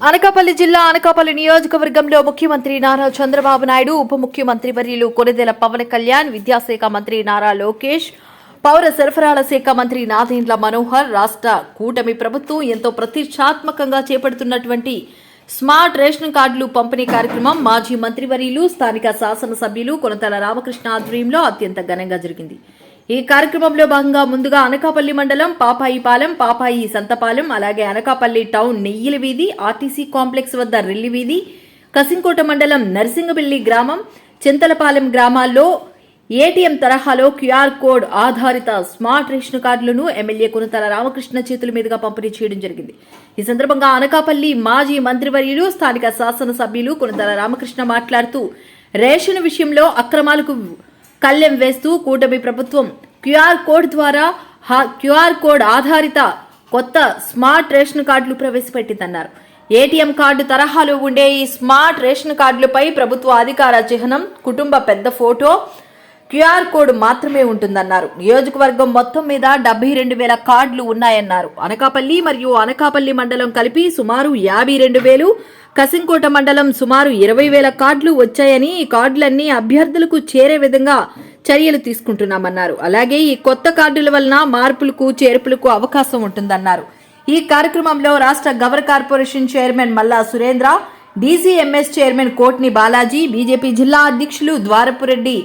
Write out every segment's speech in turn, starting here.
అనకాపల్లి జిల్లా అనకాపల్లి నియోజకవర్గంలో ముఖ్యమంత్రి నారా చంద్రబాబు నాయుడు ఉప ముఖ్యమంత్రి వర్యులు కొనిదెల పవన్ కళ్యాణ్ విద్యాశాఖ మంత్రి నారా లోకేష్ పౌర సరఫరాల శాఖ మంత్రి నాదేండ్ల మనోహర్ రాష్ట్ర కూటమి ప్రభుత్వం ఎంతో ప్రతిష్టాత్మకంగా చేపడుతున్నటువంటి స్మార్ట్ రేషన్ కార్డులు పంపిణీ కార్యక్రమం మాజీ మంత్రివర్యులు స్థానిక శాసనసభ్యులు కొనతల రామకృష్ణ ఆధ్వర్యంలో అత్యంత ఘనంగా జరిగింది. ఈ కార్యక్రమంలో భాగంగా ముందుగా అనకాపల్లి మండలం పాపాయిపాలెం పాపాయి సంతపాలెం అలాగే అనకాపల్లి టౌన్ నెయ్యిల వీధి ఆర్టీసీ కాంప్లెక్స్ వద్ద రెల్లి వీధి కసింకోట మండలం నర్సింగబిల్లి గ్రామం చింతలపాలెం గ్రామాల్లో ఏటీఎం తరహాలో క్యూఆర్ కోడ్ ఆధారిత స్మార్ట్ రేషన్ కార్డులను ఎమ్మెల్యే కొనతల రామకృష్ణ చేతుల మీదుగా పంపిణీ చేయడం జరిగింది. ఈ సందర్భంగా అనకాపల్లి మాజీ మంత్రివర్యులు స్థానిక శాసనసభ్యులు కొనతల రామకృష్ణ మాట్లాడుతూ రేషన్ విషయంలో అక్రమాలకు కళ్ళెం వేస్తూ కూటమి ప్రభుత్వం క్యూఆర్ కోడ్ ద్వారా క్యూఆర్ కోడ్ ఆధారిత కొత్త స్మార్ట్ రేషన్ కార్డులు ప్రవేశపెట్టిందన్నారు. ఏటీఎం కార్డు తరహాలో ఉండే ఈ స్మార్ట్ రేషన్ కార్డులపై ప్రభుత్వ అధికార చిహ్నం కుటుంబ పెద్ద ఫోటో క్యూఆర్ కోడ్ మాత్రమే ఉంటుందన్నారు. నియోజకవర్గం మొత్తం మీద డెబ్బై రెండు వేల కార్డులు ఉన్నాయన్నారు. అనకాపల్లి మరియు అనకాపల్లి మండలం కలిపి సుమారు యాభై రెండు వేలు కసింకోట మండలం సుమారు ఇరవై వేల కార్డులు వచ్చాయని ఈ కార్డులన్నీ అభ్యర్థులకు చేరే విధంగా చర్యలు తీసుకుంటున్నామన్నారు. అలాగే ఈ కొత్త కార్డుల వలన మార్పులకు చేర్పులకు అవకాశం ఉంటుందన్నారు. ఈ కార్యక్రమంలో రాష్ట్ర Gavara corporation chairman Malla Surendra DCMS chairman Kotni Balaji BJP జిల్లా అధ్యక్షులు ద్వారపురెడ్డి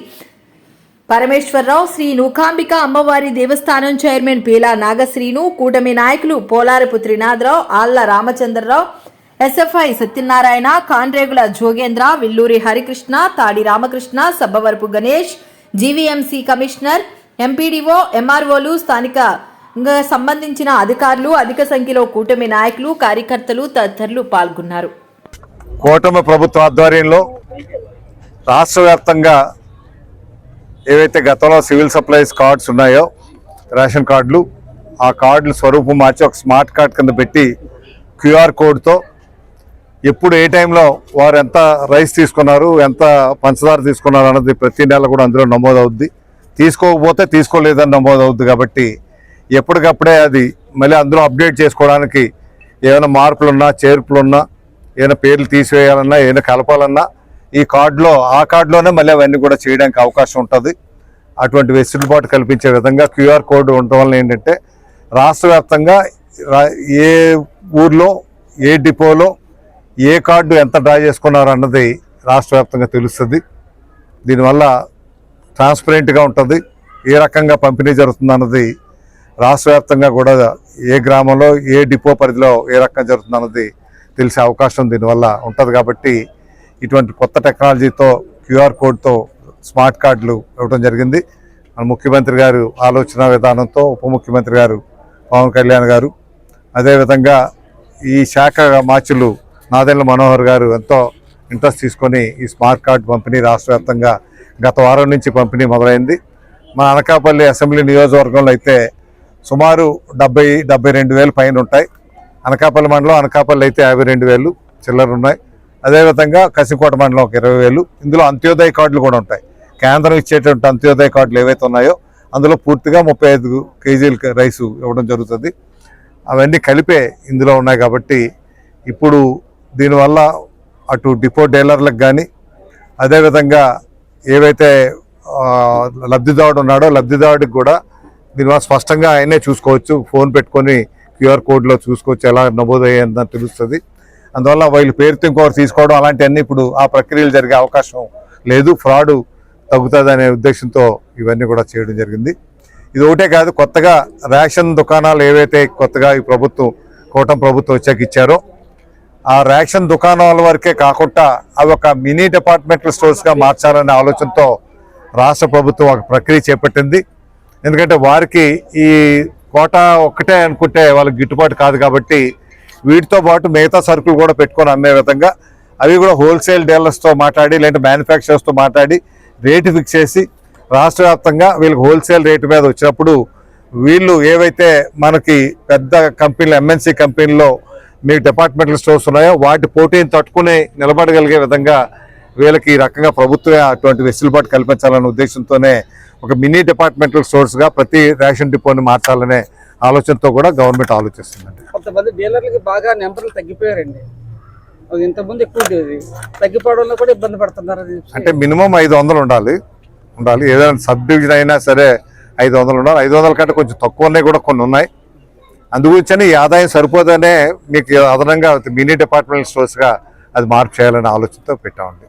పరమేశ్వరరావు శ్రీ నూకాంబిక అమ్మవారి దేవస్థానం చైర్మన్ పీలా నాగశ్రీను కూటమి నాయకులు Polarapu Trinatharao Alla Ramachandrarao SFI Satyanarayana Kandregula Jogendra Villuri Harikrishna Tadi Ramakrishna Sabbavarapu Ganesh GVMC commissioner MPDO ఎంఆర్ఓలు స్థానిక సంబంధించిన అధికారులు అధిక సంఖ్యలో కూటమి నాయకులు కార్యకర్తలు తదితరులు పాల్గొన్నారు. కూటమి ప్రభుత్వం ఆధ్వర్యంలో రాష్ట్ర వ్యాప్తంగా ఏవైతే గతంలో సివిల్ సప్లైస్ కార్డ్స్ ఉన్నాయో రేషన్ కార్డులు ఆ కార్డులు స్వరూపం మార్చి ఒక స్మార్ట్ కార్డ్ కింద పెట్టి క్యూఆర్ కోడ్తో ఎప్పుడు ఏ టైంలో వారు ఎంత రైస్ తీసుకున్నారు ఎంత పంచదార తీసుకున్నారు అన్నది ప్రతి నెల కూడా అందులో నమోదవుద్ది. తీసుకోకపోతే తీసుకోలేదని నమోదవుద్ది కాబట్టి ఎప్పటికప్పుడే అది మళ్ళీ అందులో అప్డేట్ చేసుకోవడానికి ఏమైనా మార్పులున్నా చేర్పులున్నా ఏమైనా పేర్లు తీసివేయాలన్నా ఏమైనా కలపాలన్నా ఈ కార్డులో ఆ కార్డులోనే మళ్ళీ అవన్నీ కూడా చేయడానికి అవకాశం ఉంటుంది. అటువంటి వెసులుబాటు కల్పించే విధంగా క్యూఆర్ కోడ్ ఉండటం వల్ల ఏంటంటే రాష్ట్ర వ్యాప్తంగా రా- ఏ ఊర్లో ఏ డిపోలో ఏ కార్డు ఎంత డ్రా చేసుకున్నారు అన్నది రాష్ట్ర వ్యాప్తంగా తెలుస్తుంది. దీనివల్ల ట్రాన్స్పరెంట్గా ఉంటుంది. ఏ రకంగా పంపిణీ జరుగుతుంది అన్నది రాష్ట్ర వ్యాప్తంగా కూడా ఏ గ్రామంలో ఏ డిపో పరిధిలో ఏ రకంగా జరుగుతుంది అన్నది తెలిసే అవకాశం దీనివల్ల ఉంటుంది కాబట్టి ఇటువంటి కొత్త టెక్నాలజీతో క్యూఆర్ కోడ్తో స్మార్ట్ కార్డులు ఇవ్వడం జరిగింది. మన ముఖ్యమంత్రి గారు ఆలోచన విధానంతో ఉప ముఖ్యమంత్రి గారు పవన్ కళ్యాణ్ గారు. అదేవిధంగా ఈ శాఖ మార్చులు నాదెండ్ల మనోహర్ గారు ఎంతో ఇంట్రెస్ట్ తీసుకొని ఈ స్మార్ట్ కార్డు పంపిణీ రాష్ట్రవ్యాప్తంగా గత వారం నుంచి పంపిణీ మొదలైంది. మా అనకాపల్లి అసెంబ్లీ నియోజకవర్గంలో అయితే సుమారు డెబ్బై డెబ్బై రెండు వేలు పైన ఉంటాయి. అనకాపల్లి మండలం అనకాపల్లి అయితే యాభై రెండు వేలు చిల్లర ఉన్నాయి. అదేవిధంగా కసికోట మండలం ఒక ఇరవై వేలు. ఇందులో అంత్యోదయ కార్డులు కూడా ఉంటాయి. కేంద్రం ఇచ్చేటువంటి అంత్యోదయ కార్డులు ఏవైతే ఉన్నాయో అందులో పూర్తిగా ముప్పై ఐదు కేజీల రైసు ఇవ్వడం జరుగుతుంది. అవన్నీ కలిపే ఇందులో ఉన్నాయి కాబట్టి ఇప్పుడు దీనివల్ల అటు డిపో డీలర్లకు కానీ అదేవిధంగా ఏవైతే లబ్ధిదారుడు ఉన్నాడో లబ్ధిదారుడికి కూడా దీనివల్ల స్పష్టంగా ఆయనే చూసుకోవచ్చు. ఫోన్ పెట్టుకొని క్యూఆర్ కోడ్లో చూసుకోవచ్చు ఎలా నమోదయ్యిందని తెలుస్తుంది. అందువల్ల వీళ్ళ పేరుతో ఇంకొకరు తీసుకోవడం అలాంటివన్నీ ఇప్పుడు ఆ ప్రక్రియలు జరిగే అవకాశం లేదు. ఫ్రాడ్ తగ్గుతుందనే ఉద్దేశంతో ఇవన్నీ కూడా చేయడం జరిగింది. ఇది ఒకటే కాదు కొత్తగా రేషన్ దుకాణాలు ఏవైతే కొత్తగా ఈ ప్రభుత్వం కూటమి ప్రభుత్వం వచ్చాక ఇచ్చారో ఆ రేషన్ దుకాణాల వరకే కాకుండా అవి ఒక మినీ డిపార్ట్మెంటల్ స్టోర్స్గా మార్చాలనే ఆలోచనతో రాష్ట్ర ప్రభుత్వం ఒక ప్రక్రియ చేపట్టింది. ఎందుకంటే వారికి ఈ కోట ఒక్కటే అనుకుంటే వాళ్ళకి గిట్టుబాటు కాదు కాబట్టి వీటితో పాటు మిగతా సరుకులు కూడా పెట్టుకొని అమ్మే విధంగా అవి కూడా హోల్సేల్ డీలర్స్తో మాట్లాడి లేదంటే మ్యానుఫ్యాక్చరర్స్తో మాట్లాడి రేటు ఫిక్స్ చేసి రాష్ట్ర వ్యాప్తంగా వీళ్ళకి హోల్సేల్ రేటు మీద వచ్చినప్పుడు వీళ్ళు ఏవైతే మనకి పెద్ద కంపెనీలు ఎంఎన్సీ కంపెనీలో మీకు డిపార్ట్మెంటల్ స్టోర్స్ ఉన్నాయో వాటి పోటీని తట్టుకుని నిలబడగలిగే విధంగా వీళ్ళకి ఈ రకంగా ప్రభుత్వమే అటువంటి వెసులుబాటు కల్పించాలనే ఉద్దేశంతోనే ఒక మినీ డిపార్ట్మెంటల్ స్టోర్స్గా ప్రతి రేషన్ డిపోని మార్చాలనే ఆలోచనతో కూడా గవర్నమెంట్ ఆలోచిస్తుందండి. కొంతమంది డీలర్లకి బాగా నెంబర్లు తగ్గిపోయారండి. అది ఇంతకుముందు ఎక్కువ ఉండేది. తగ్గిపోవడంలో కూడా ఇబ్బంది పడుతున్నారు అది అంటే మినిమం ఐదు వందలు ఉండాలి. ఉండాలి. ఏదైనా సబ్ డివిజన్ అయినా సరే ఐదు వందలు ఉండాలి. ఐదు వందల కంటే కొంచెం తక్కువ ఉన్నాయి కూడా కొన్ని ఉన్నాయి. అందుగురించని ఆదాయం సరిపోదనే మీకు అదనంగా మినీ డిపార్ట్మెంటల్ స్టోర్స్గా అది మార్పు చేయాలనే ఆలోచనతో పెట్టామండి.